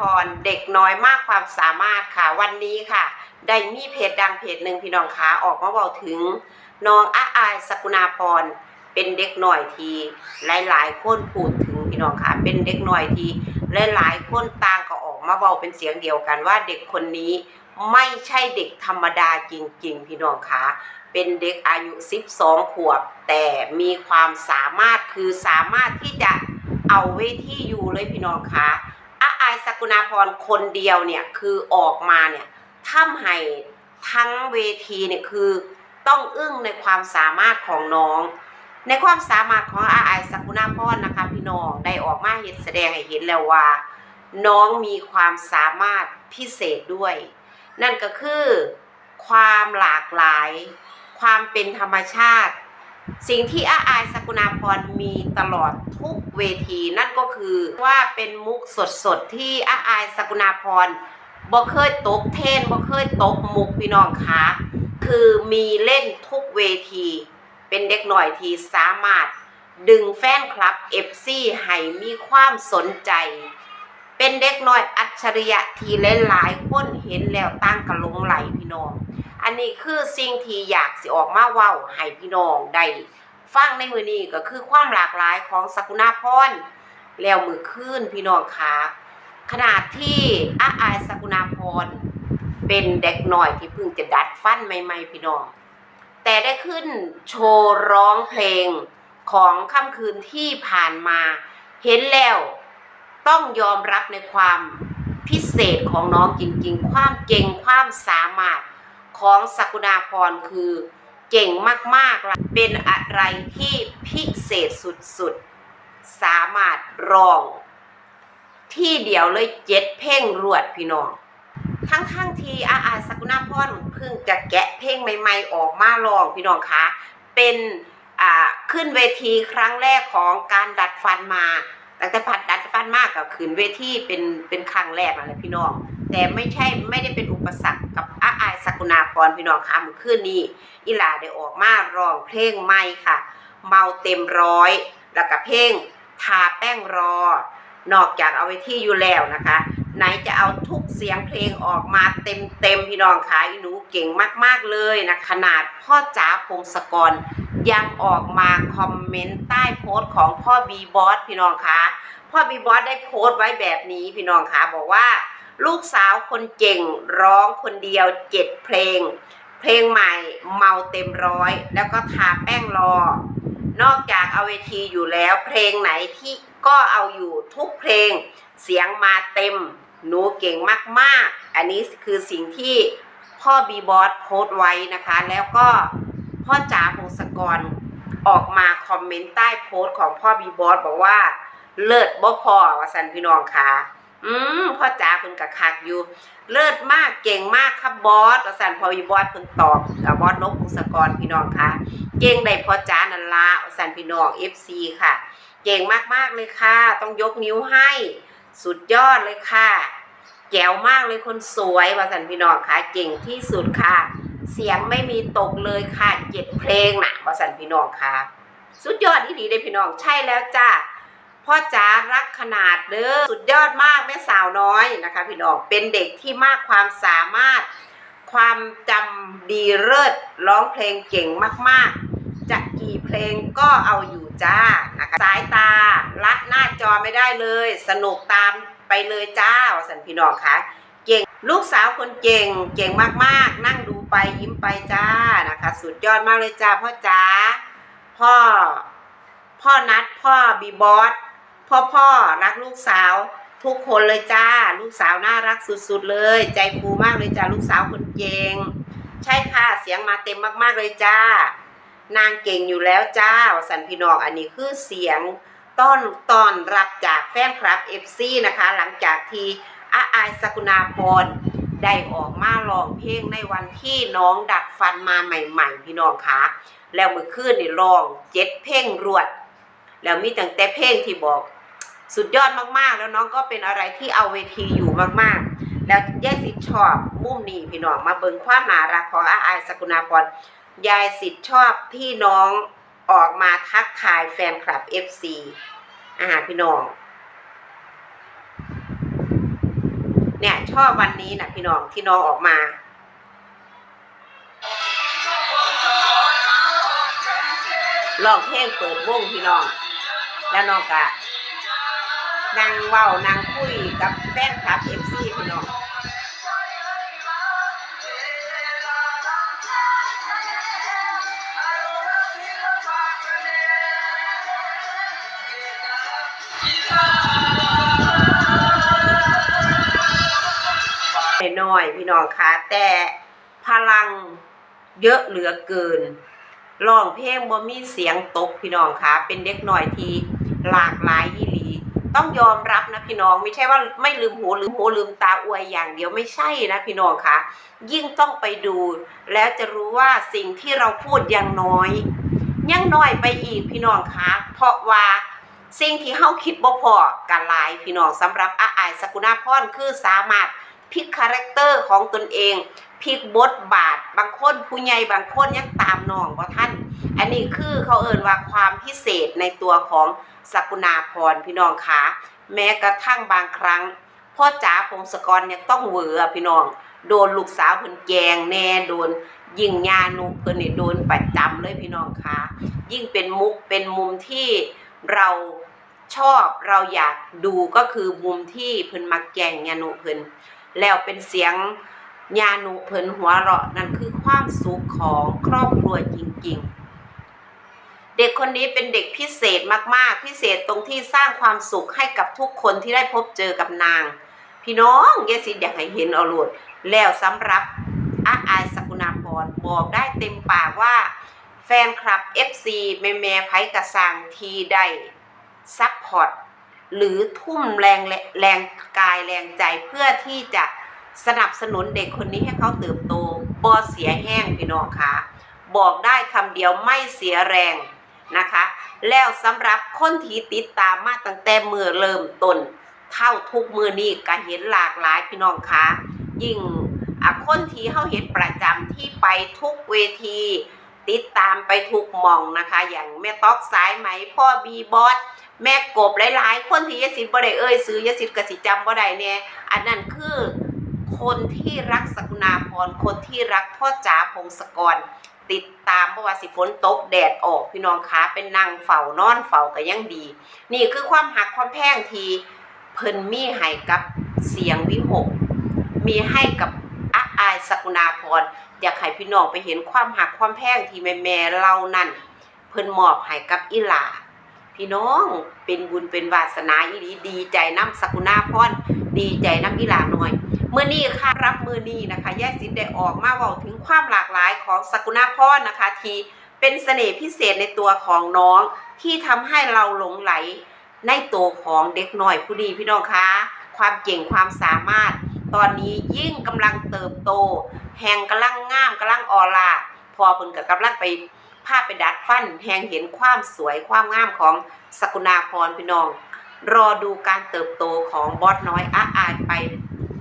พรเด็กน้อยมากความสามารถค่ะ วันนี้ค่ะ ได้มีเพจดังเพจหนึ่งพี่น้องขาออกมาบอกถึงน้องอาอายสกุณาพรเป็นเด็กหน่อยทีหลาย ๆ คนพูดถึงพี่น้องค่ะเป็นเด็กหน่อยทีหลายๆคนต่างก็ออกมาเบาเป็นเสียงเดียวกันว่าเด็กคนนี้ไม่ใช่เด็กธรรมดาจริง ๆ พี่น้องค่ะเป็นเด็กอายุ 12 ขวบ แต่มีความสามารถคือสามารถที่จะเอาเวทีอยู่เลยพี่น้องคะาอายสกุณาพรคนเดียวเนี่ยคือออกมาเนี่ยทำให้ทั้งเวทีเนี่ยคือต้องอึ้งในความสามารถของน้อง ในความสามารถของอาไอสกุณาพรนะคะพี่น้องได้ออกมาเห็นแสดงให้เห็นแล้วว่า น้องมีความสามารถพิเศษด้วย นั่นก็คือความหลากหลาย ความเป็นธรรมชาติ สิ่งที่อาอสกุณาพรมีตลอด ทุกเวทีนั่นก็คือว่าเป็นมุกสดๆ ที่อาอายสกุณาพรบ่เคยตกเทนบ่เคยตกมุกพี่น้องคะคือมีเล่นทุกเวที เป็นเด็กหน่อยที่สามารถดึงแฟนคลับเอฟซีให้มีความสนใจ เป็นเด็กน้อยอัจฉริยะที่หลายๆคนเห็นแล้วตั้งกระลงไหลพี่น้อง อันนี้คือสิ่งที่อยากสิออกมาเว้าให้พี่น้องได้ ฟังในมือนี้ก็คือความหลากหลายของสกุณาพรแล้วมือขึ้นพี่น้องคะขนาดที่อาอายสกุณาพรเป็นเด็กหน่อยที่เพิ่งจะดัดฟันใหม่ ๆ พี่น้อง แต่ได้ขึ้นโชว์ร้องเพลงของค่ำคืนที่ผ่านมา เห็นแล้วต้องยอมรับในความพิเศษของน้องจริงๆ ความเก่งความสามารถของสกุณาพรคือ เก่งมากๆล่ะเป็นอะไรที่พิเศษสุดๆ สามารถร้อง ที่เดียวเลยเจ็ดเพลงรวดพี่น้อง ทั้งๆที่อาอาสกุณาพรเพิ่งจะแกะเพลงใหม่ ๆ ออกมาลองพี่น้องคะเป็นขึ้นเวทีครั้งแรกของการดัดฟันมาตั้งแต่ผัดดัดฟันมากกับขึ้นเวทีเป็นเป็นครั้งแรกนั่นแหละพี่น้อง แต่ไม่ใช่ไม่ได้เป็นอุปสรรคกับ อาอายสกุณาพรพี่น้องคะเมื่อคืนนี้อีหลาได้ออกมาร้องเพลงใหม่ค่ะ เมาเต็มร้อย แล้วก็เพลงทาแป้งรอ นอกจากเอาไว้ที่อยู่แล้วนะคะ ไหนจะเอาทุกเสียงเพลงออกมาเต็มเต็มๆพี่น้องคะอีหนูเก่งมากๆเลยนะขนาดพ่อจ๋าพงศกรยังออกมาคอมเมนต์ใต้โพสต์ของพ่อบีบอสพี่น้องคะพ่อบีบอสได้โพสต์ไว้แบบนี้พี่น้องคะบอกว่า ลูกสาวคนเก่งร้องคนเดียวเจ็ดเพลง เพลงใหม่เมาเต็มร้อย แล้วก็ทาแป้งรอ นอกจากเอาเวทีอยู่แล้ว เพลงไหนที่ก็เอาอยู่ทุกเพลง เสียงมาเต็ม หนูเก่งมากๆ อันนี้คือสิ่งที่พ่อบีบอสโพสต์ไว้นะคะ แล้วก็พ่อจ๋าพงศกรออกมาคอมเมนต์ใต้โพสต์ของพ่อบีบอสบอกว่าเลิศบ่พอวสันพี่น้องค่ะ อืมพ่อจ๋าเพิ่นกะคักอยู่ เลิศมากเก่งมากครับบอสวสันพ่อบีบอสเพิ่นตอบกับอสนกพงศกรพี่น้องค่ะ เก่งได้พ่อจ๋านันละสันพี่น้อง FC ค่ะ เก่งมากๆเลยค่ะ ต้องยกนิ้วให้ สุดยอดเลยค่ะแจ๋วมากเลยคนสวยวาสันพี่น้องค่ะ เก่งที่สุดค่ะ เสียงไม่มีตกเลยค่ะเจ็ดเพลงนะวาสันพี่น้องค่ะ สุดยอดที่ดีเลยพี่น้องใช่แล้วจ้า พ่อจ๋ารักขนาดเด้อสุดยอดมากแม่สาวน้อยนะคะพี่น้องเป็นเด็กที่มากความสามารถ ความจำดีเลิศร้องเพลงเก่งมากๆจะกี่เพลงก็เอาอยู่จ้านะคะสายตาละหน้าจอไม่ได้เลย สนุกตามไปเลยจ้าสันพี่น้องคะเก่งลูกสาวคนเก่งเก่งมากๆ นั่งดูไปยิ้มไปจ้านะคะ สุดยอดมากเลยจ้าพ่อจ๋าพ่อพ่อนัดพ่อบีบอส พ่อพ่อรักลูกสาว ทุกคนเลยจ้า ลูกสาวน่ารักสุดๆเลย ใจฟูมากเลยจ้าลูกสาวคนเก่งใช่ค่ะเสียงมาเต็มมากๆเลยจ้า นางเก่งอยู่แล้วจ้าสันพี่น้องอันนี้คือเสียงต้อนตอนรับจากแฟนคลับ FC นะคะ หลังจากที่อาอายสกุณาพรได้ออกมาร้องเพลงในวันที่น้องดัดฟันมาใหม่ ๆ พี่น้องคะแล้วเมื่อคืนนี่ร้องเจ็ดเพลงรวด แล้วมีตั้งแต่เพลงที่บอก สุดยอดมากๆ แล้วน้องก็เป็นอะไรที่เอาเวทีอยู่มากๆ แล้วยายสิทธิชอบมุ่มนี้พี่น้องมาเบิ่งความน่ารักของอาอายสกุณาพรยายสิทธิ์ชอบที่น้องออกมาทักทายแฟนคลับ FC อาหารพี่น้อง เนี่ยชอบวันนี้นะพี่น้องที่น้องออกมาลองเพลงเปิดวงพี่น้อง แล้วน้องกะ นั่งเว้านั่งคุยกับแฟนคลับเอฟซีพี่น้องน้อยพี่น้องคะแต่พลังเยอะเหลือเกินร้องเพลงบ่มีเสียงตกพี่น้องคะเป็นเด็กหน่อยที่หลากหลายยี่หลี ต้องยอมรับนะพี่น้องไม่ใช่ว่าไม่ลืมหูลืมหูลืมตาอวยอย่างเดียวไม่ใช่นะพี่น้องคะยิ่งต้องไปดู แล้วจะรู้ว่าสิ่งที่เราพูดยังน้อย ยังน้อยไปอีกพี่น้องคะเพราะว่าสิ่งที่เฮาคิดบ่พอกันหลายพี่น้องสำหรับอาอายสกุณาพรคือสามารถพลิกคาแรคเตอร์ของตนเองพลิกบทบาท บางคนผู้ใหญ่บางคนยังตามน้องว่าท่าน อันนี้คือเขาเอ่นว่าความพิเศษในตัวของสกุณาพรพี่น้องคะแม้กระทั่งบางครั้ง พ่อจ๋าพงศกรเนี่ยต้องเหวอพี่น้องโดนลูกสาวเพิ่นแกงแน่โดน ยิงยานุเพิ่นนี่โดนประจำเลยพี่น้องคะยิ่งเป็นมุกเป็นมุมที่เราชอบเราอยากดูก็คือมุมที่เพิ่นมักแกงยานุเพิ่นแล้วเป็นเสียงยานุเพิ่นหัวเราะนั่นคือความสุขของครอบครัวจริง ๆ เด็กคนนี้เป็นเด็กพิเศษมากๆ พิเศษตรงที่สร้างความสุขให้กับทุกคนที่ได้พบเจอกับนาง พี่น้องเยสิอยากให้เห็นเอาโลดแล้วสำหรับอาอายสกุณาพรบอกได้เต็มปากว่า แฟนคลับ FC แม่แม่ไพกระสังทีได้ซัพพอร์ตหรือทุ่มแรงแรงกายแรงใจเพื่อที่จะสนับสนุนเด็กคนนี้ให้เขาเติบโตบ่เสียแห้งพี่น้องคะบอกได้คำเดียวไม่เสียแรง นะคะ แล้วสำหรับคนที่ติดตามมาตั้งแต่เมื่อเริ่มต้นเท่าทุกมือนี้ก็เห็นหลากหลายพี่น้องคะยิ่งคนที่เขาเห็นประจำที่ไปทุกเวที ติดตามไปทุกมองนะคะ อย่างแม่ต๊อกสายไหม พ่อบีบอสแม่กบหลาย ๆ คนที่ยศิษย์บ่ได้เอ่ยซื้อยศิษย์กสิจำบ่ได้แน่ยอันนั้นคือคนที่รักสกุณาพรคนที่รักพ่อจ๋าพงศกร ติดตามเพราะว่าสิฝนตกแดดออกพี่น้องคะเป็นนางเฝ้านอนเฝ้าก็ยังดี นี่คือความหักความแพงทีเพิ่นมีให้กับเสียงวิหก มีให้กับอาอายสกุณาพรอยากให้พี่น้องไปเห็นความหักความแพงที่แม่แม่ๆเรานั่น เพิ่นมอบให้กับอีหลาพี่น้องเป็นบุญเป็นวาสนาอีหลีดีใจน้ำสกุณาพรดีใจน้ำอีหลาหน่อย เมื่อนี้ค่ะรับมือนี้นะคะแยกสินได้ออกมาว้าถึงความหลากหลายของสกุณาพรนะคะ ที่เป็นเสน่ห์พิเศษในตัวของน้องที่ทำให้เราหลงไหลในตัวของเด็กหน่อยผู้ดีพี่น้องคะความเก่งความสามารถ ตอนนี้ยิ่งกำลังเติบโต แห่งกำลังงามกำลังออร่าพอเพิ่นกับกำลังไปภาพไปดัดฟันแห่งเห็นความสวยความงามของสกุณาพรพี่น้อง รอดูการเติบโตของบอสน้อยอาอายไป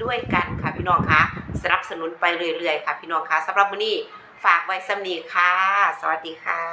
ด้วยกันค่ะพี่น้องคะสนับสนุนไปเรื่อยๆค่ะพี่น้องคะสำหรับวันนี้ฝากไว้สำนีค่ะ สวัสดีค่ะ